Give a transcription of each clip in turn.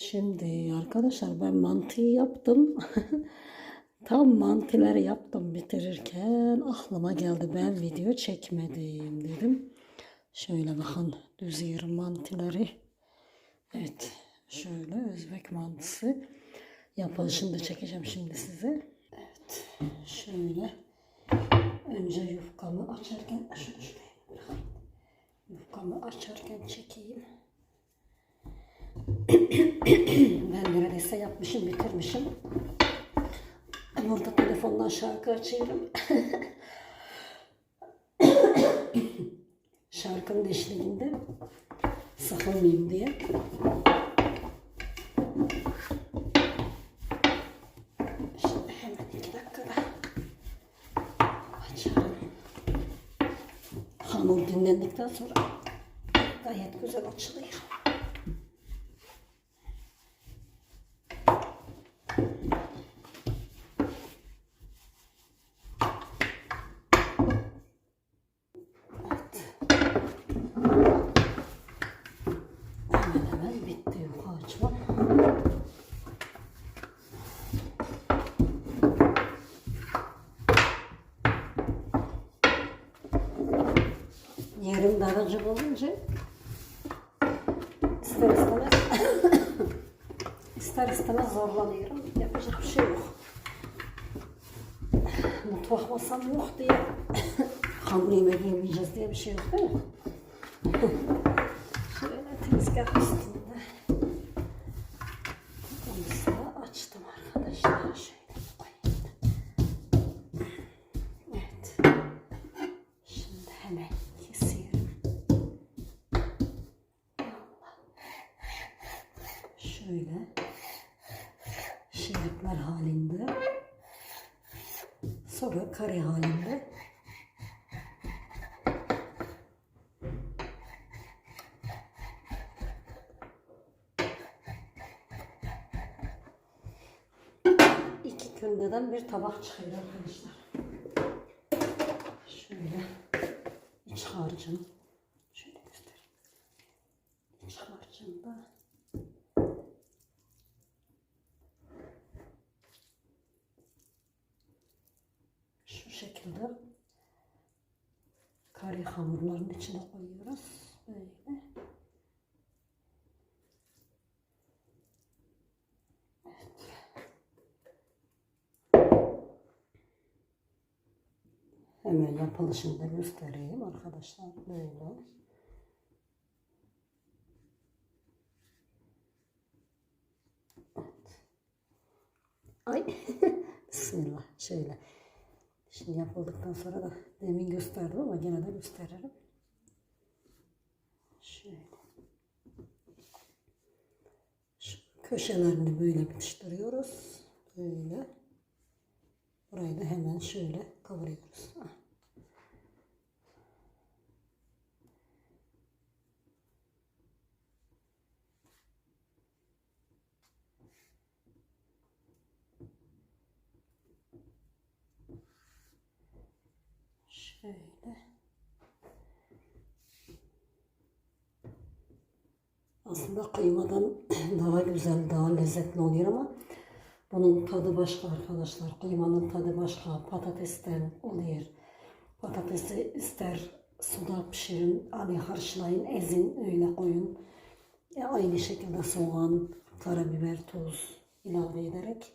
Şimdi arkadaşlar ben mantıyı yaptım. Tam mantıları yaptım bitirirken aklıma geldi ben video çekmedim dedim. Şöyle bakın düz mantıları. Evet şöyle Özbek mantısı. Yapılışını da çekeceğim şimdi size. Evet şöyle önce yufkamı açarken şunu şuraya. Yufkamı açarken çekeyim. Ben neredeyse yapmışım, bitirmişim. Burada telefondan şarkı açıyorum. Şarkının eşliğinde sıkılmayayım diye. Hemen iki dakikada açarım. Hamur dinlendikten sonra gayet güzel açılıyor. Hemen hemen bitti yuka açma. Yerim daracık olunca ister istemez ister istemez zorlanıyorum. Yapacak bir şey yok. Mutfak masam yok diye hamur yemek yemeyeceğiz diye bir şey yok değil mi? Şöyle tezgah üstünde. Sonra kare halinde. İki kündeden bir tabak çıkıyor arkadaşlar. Şöyle iç harcım. Şöyle göstereyim. İç harcımda şu şekilde kare hamurların içine koyuyoruz. Böyle. Hemen yapılışını da göstereyim arkadaşlar. Böyle. Evet. Ay. Bismillah. Şöyle. Şimdi yapıldıktan sonra da demin gösterdim ama gene de gösteririm. Şöyle. Şu köşelerini böyle bitiştiriyoruz. Böyle. Burayı da hemen şöyle kavuruyoruz. Ah. Şöyle. Aslında kıymadan daha güzel, daha lezzetli oluyor ama bunun tadı başka arkadaşlar. Kıymanın tadı başka. Patatesten oluyor. Patatesi ister suda pişirin, hani harçlayın, ezin, öyle koyun. E aynı şekilde soğan, karabiber, tuz ilave ederek.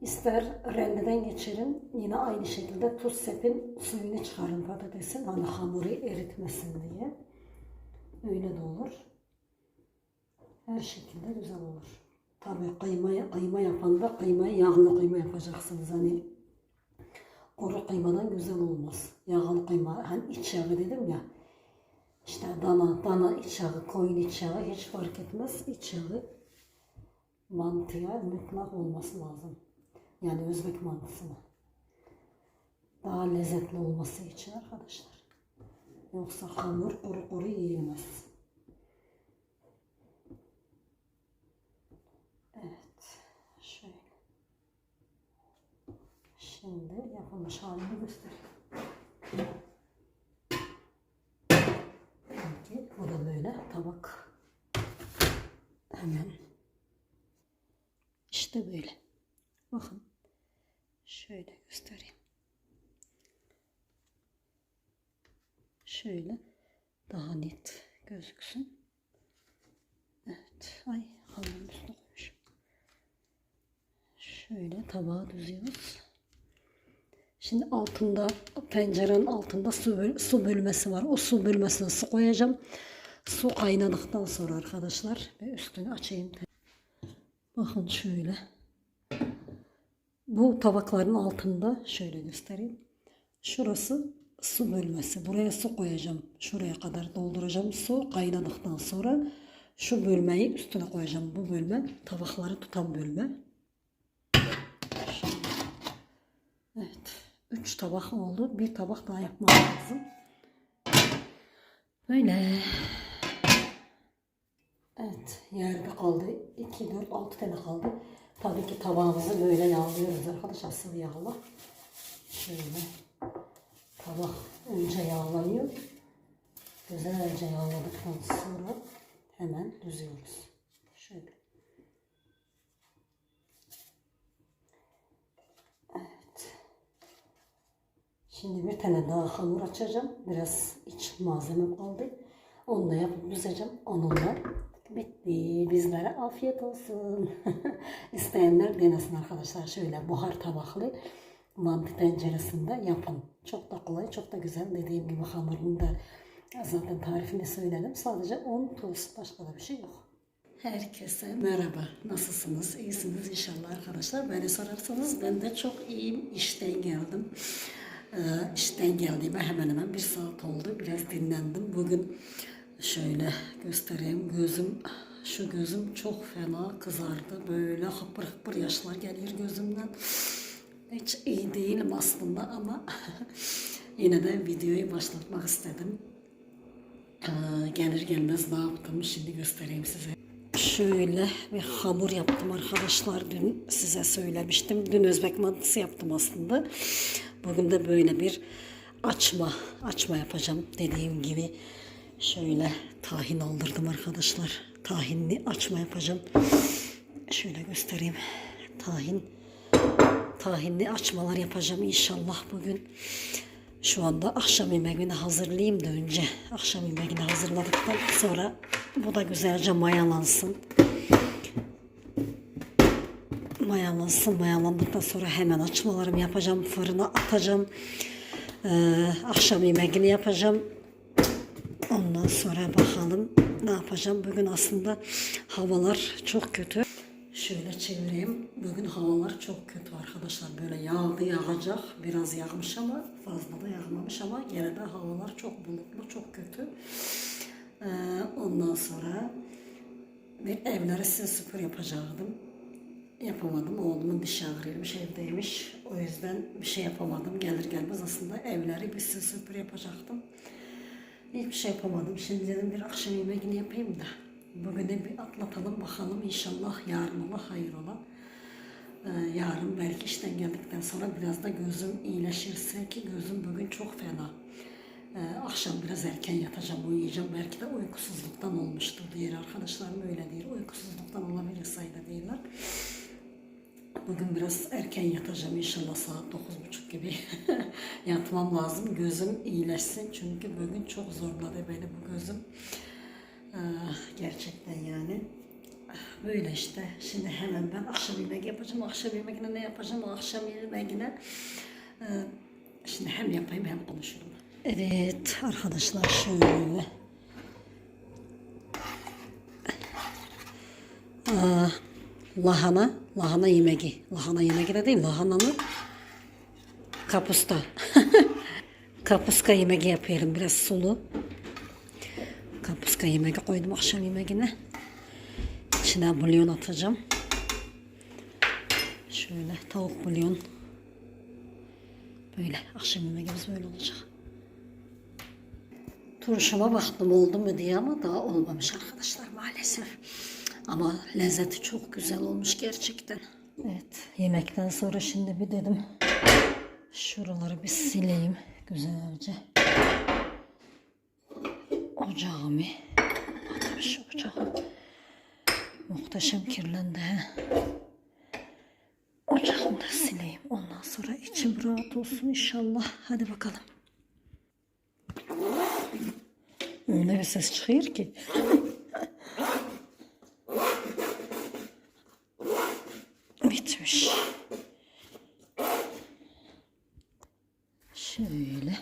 İster rendeden geçirin, yine aynı şekilde tuz sepin, suyunu çıkarın patatesin, hani hamuru eritmesin diye. Öyle de olur. Her şekilde güzel olur. Tabii kıyma, kıyma yapan da kıymayı yağlı kıyma yapacaksınız. Hani kuru kıymadan güzel olmaz. Yağlı kıyma, hani iç yağı dedim ya. İşte dana, dana iç yağı, koyun iç yağı hiç fark etmez. İç yağı mantıya mutlak olması lazım. Yani Özbek mantısına. Daha lezzetli olması için arkadaşlar. Yoksa hamur kuru kuru yiyilmez. Evet. Şöyle. Şimdi yapılmış halini göstereyim. Peki, bu da böyle tabak. Hemen İşte böyle. Bakın. Şöyle göstereyim. Şöyle daha net gözüksün. Evet. Ay halının üstüne koymuşum. Şöyle tabağa düzüyoruz. Şimdi altında tencerenin altında su, su bölmesi var. O su bölmesine su koyacağım. Su kaynadıktan sonra arkadaşlar ve üstünü açayım. Bakın şöyle. Bu tabakların altında şöyle göstereyim. Şurası su bölmesi. Buraya su koyacağım. Şuraya kadar dolduracağım. Su kaynadıktan sonra şu bölmeyi üstüne koyacağım. Bu bölme tabakları tutan bölme. 3 tabak oldu. Bir tabak daha yapmam lazım. Böyle. Evet. Yerde kaldı. 2, 4, 6 tane kaldı. Tabii ki tabağımızı böyle yağlıyoruz arkadaşlar. Sıvı yağla. Şöyle. Tabak önce yağlanıyor. Güzelce yağladıktan sonra hemen düzüyoruz. Şöyle. Şimdi bir tane daha hamur açacağım. Biraz iç malzeme kaldı. Onu da yapıp düzeceğim. Onunla bitti. Bizlere afiyet olsun. İsteyenler denesin arkadaşlar. Şöyle buhar tabaklı mantı tenceresinde yapın. Çok da kolay, çok da güzel. Dediğim gibi hamurunu da zaten tarifini söyledim. Sadece un, tuz, başka da bir şey yok. Herkese merhaba. Nasılsınız? İyisiniz inşallah arkadaşlar. Beni sorarsanız ben de çok iyiyim. İşten geldim. Ee, işten geldiğime hemen hemen bir saat oldu. Biraz dinlendim. Bugün şöyle göstereyim. Gözüm şu gözüm çok fena kızardı. Böyle hıpır hıpır yaşlar geliyor gözümden. Hiç iyi değilim aslında ama yine de videoyu başlatmak istedim. Ee, gelir gelmez ne yaptım şimdi göstereyim size. Şöyle bir hamur yaptım arkadaşlar. Dün size söylemiştim. Dün Özbek mantısı yaptım aslında. Bugün de böyle bir açma açma yapacağım. Dediğim gibi şöyle tahin aldırdım arkadaşlar. Tahinli açma yapacağım. Şöyle göstereyim. Tahin tahinli açmalar yapacağım inşallah bugün. Şu anda akşam yemeğini hazırlayayım da önce. Akşam yemeğini hazırladıktan sonra bu da güzelce mayalansın. Mayalansın. Mayalandıktan sonra hemen açmalarımı yapacağım. Fırına atacağım. Ee, akşam yemeğini yapacağım. Ondan sonra bakalım ne yapacağım. Bugün aslında havalar çok kötü. Şöyle çevireyim. Bugün havalar çok kötü arkadaşlar. Böyle yağdı yağacak. Biraz yağmış ama fazla da yağmamış ama gene de havalar çok bulutlu, çok kötü. Ee, ondan sonra bir evlere size süpür yapacaktım. Yapamadım. Oğlumun dişi ağrıyormuş, evdeymiş. O yüzden bir şey yapamadım. Gelir gelmez aslında evleri bir size süpür yapacaktım. Hiçbir şey yapamadım. Şimdi dedim bir akşam yemeğini yapayım da. Bugün de bir atlatalım bakalım inşallah yarın ola hayır ola. Ee, yarın belki işten geldikten sonra biraz da gözüm iyileşirse ki gözüm bugün çok fena. Ee, akşam biraz erken yatacağım, uyuyacağım. Belki de uykusuzluktan olmuştur diğer arkadaşlarım öyle değil. Uykusuzluktan olabilir sayıda değiller. Bugün biraz erken yatacağım inşallah saat 9.30 gibi yatmam lazım. Gözüm iyileşsin çünkü bugün çok zorladı beni bu gözüm. Ah, gerçekten yani. Böyle işte. Şimdi hemen ben akşam yemeği yapacağım. Akşam yemeğine ne yapacağım? Akşam yemeğine e, şimdi hem yapayım hem konuşurum. Evet arkadaşlar şöyle. Lahana, lahana yemeği. Lahana yemeği de değil, lahananın kapusta. Kapuska yemeği yapıyorum biraz sulu. Kapuska yemeği koydum akşam yemeğine. İçine bulyon atacağım. Şöyle tavuk bulyon. Böyle akşam yemeğimiz böyle olacak. Turşuma baktım oldu mu diye ama daha olmamış arkadaşlar maalesef. Ama lezzeti çok güzel olmuş gerçekten. Evet yemekten sonra şimdi bir dedim şuraları bir sileyim güzelce. Ocağımı atmış ocağım. Muhteşem kirlendi he. Ondan sonra içim rahat olsun inşallah. Hadi bakalım. Öyle bir ses çıkıyor ki. Bitmiş. Şöyle.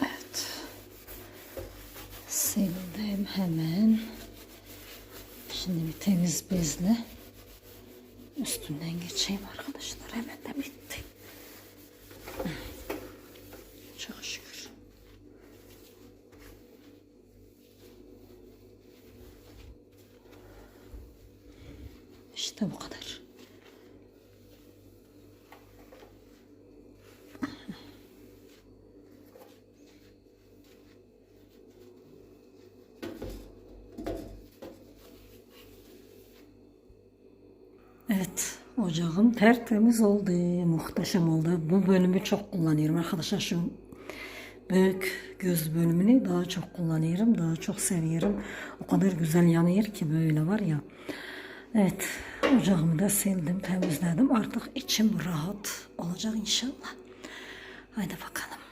Evet. Sildim hemen. Şimdi bir temiz bezle üstünden geçeyim arkadaşlar. Hemen de bitti. Çok şükür. İşte bu kadar. Evet, ocağım tertemiz oldu, muhteşem oldu. Bu bölümü çok kullanıyorum arkadaşlar. Şu büyük göz bölümünü daha çok kullanıyorum, daha çok seviyorum. O kadar güzel yanıyor ki böyle var ya. Evet, ocağımı da sildim, temizledim. Artık içim rahat olacak inşallah. Haydi bakalım.